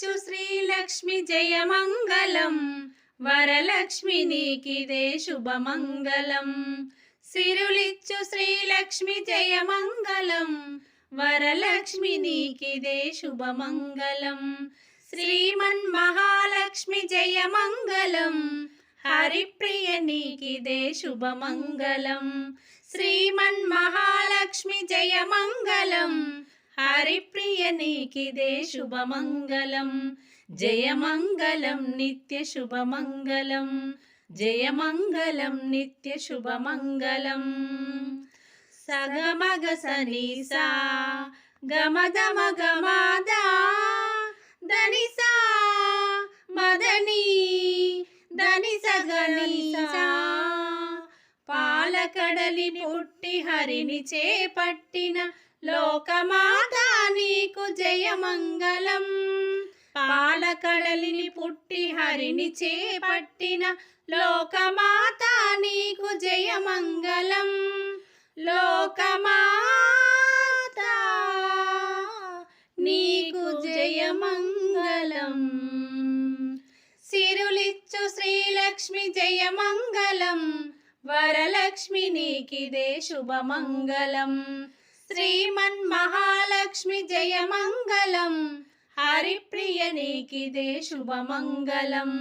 సిరులిచ్చు శ్రీలక్ష్మి జయమంగళం. వరలక్ష్మి నీకిదే శుభమంగళం. సిరులిచ్చు శ్రీలక్ష్మి జయమంగళం. వరలక్ష్మి నీకిదే శుభమంగళం. శ్రీమన్ మహాలక్ష్మి జయమంగళం. హరిప్రియ నీకిదే శుభమంగళం. శ్రీమన్ మహాలక్ష్మి జయమంగళం. హరిప్రియ నీకిదే శుభమంగళం. జయమంగళం నిత్య శుభమంగళం. జయమంగళం నిత్య శుభమంగళం. సగమగ సనీసా గమదమ గమాదా. దనిసా మదని దని పాలకడలి పుట్టి హరిని చేపట్టిన లోకమా జయమంగళం. పాలకడలిని పుట్టి హరిని చేపట్టిన లోకమాత నీకు జయమంగళం. లోకమాత నీకు జయమంగళం. సిరులిచ్చు శ్రీలక్ష్మి జయమంగళం. వరలక్ష్మి నీకిదే శుభమంగళం. శ్రీమన్ మహాలక్ష్మి జయమంగళం హరిప్రియ నీకిదే శుభమంగళం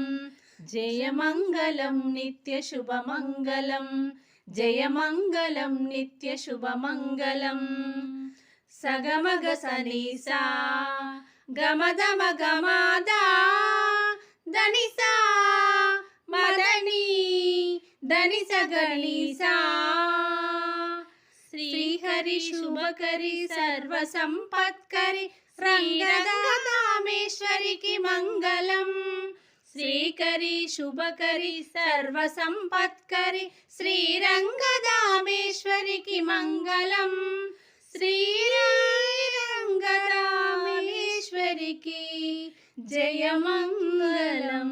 జయమంగళం నిత్య శుభమంగళం జయమంగళం నిత్య శుభమంగళం సగమగ సనీసా గమదమ గమాదా దనిసా మదని దనిస గణీసా కరి శుభకరి సర్వ సంపత్కరి రంగదామేశ్వరికి మంగళం. శ్రీకరి శుభకరి సర్వ సంపత్కరి శ్రీరంగదామేశ్వరికి మంగళం. శ్రీరంగదామేశ్వరికి జయమంగళం.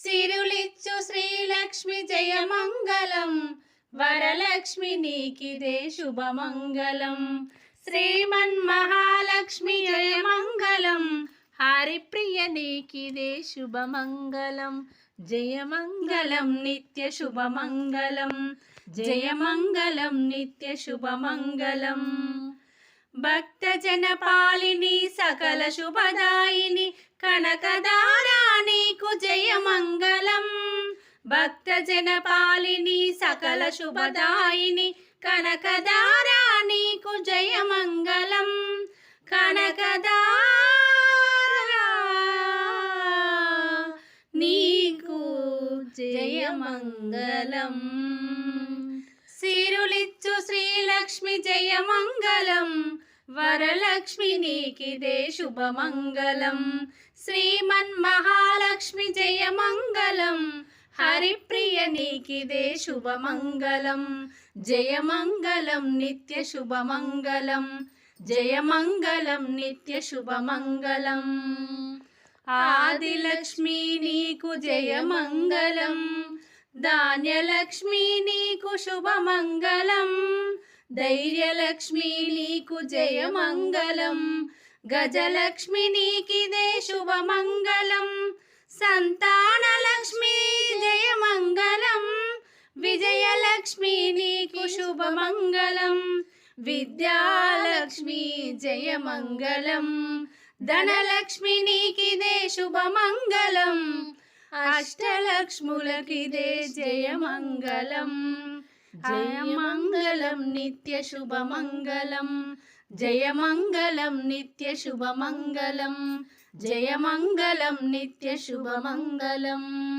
సిరులిచ్చు శ్రీలక్ష్మి జయమంగళం. వరలక్ష్మి నీకిదే శుభమంగళం. శ్రీమన్ మహాలక్ష్మి జయమంగళం. హరిప్రియ నీకిదే శుభమంగళం. జయమంగళం నిత్య శుభమంగళం. జయమంగళం నిత్య శుభమంగళం. భక్తజన పాలిని సకల శుభదాయిని కనకదారా నీకు జయమంగళం. భక్తజన పాలిని సకల శుభదాయిని కనకదారా నీకు జయమంగళం కనకదారా నీకు జయమంగళం. సిరులిచ్చు శ్రీలక్ష్మి జయమంగళం. వరలక్ష్మి నీకిదే శుభమంగళం. శ్రీమన్ మహాలక్ష్మి జయమంగళం. హరిప్రియ నీకిదే శుభమంగళం. జయమంగళం నిత్య శుభమంగళం. జయమంగళం నిత్య శుభమంగళం. ఆదిలక్ష్మి నీకు జయమంగళం. ధాన్యలక్ష్మి నీకు శుభమంగళం. ధైర్యలక్ష్మి నీకు జయమంగళం. గజలక్ష్మి నీకిదే శుభమంగళం. సంతాన లక్ష్మి నీకు శుభమంగళం. విద్యాలక్ష్మి జయమంగళం. ధనలక్ష్మి నీకిదే శుభమంగళం. అష్టలక్ష్ములకిదే జయమంగళం. జయమంగళం నిత్య శుభమంగళం. జయమంగళం నిత్య శుభమంగళం. జయమంగళం నిత్య శుభమంగళం.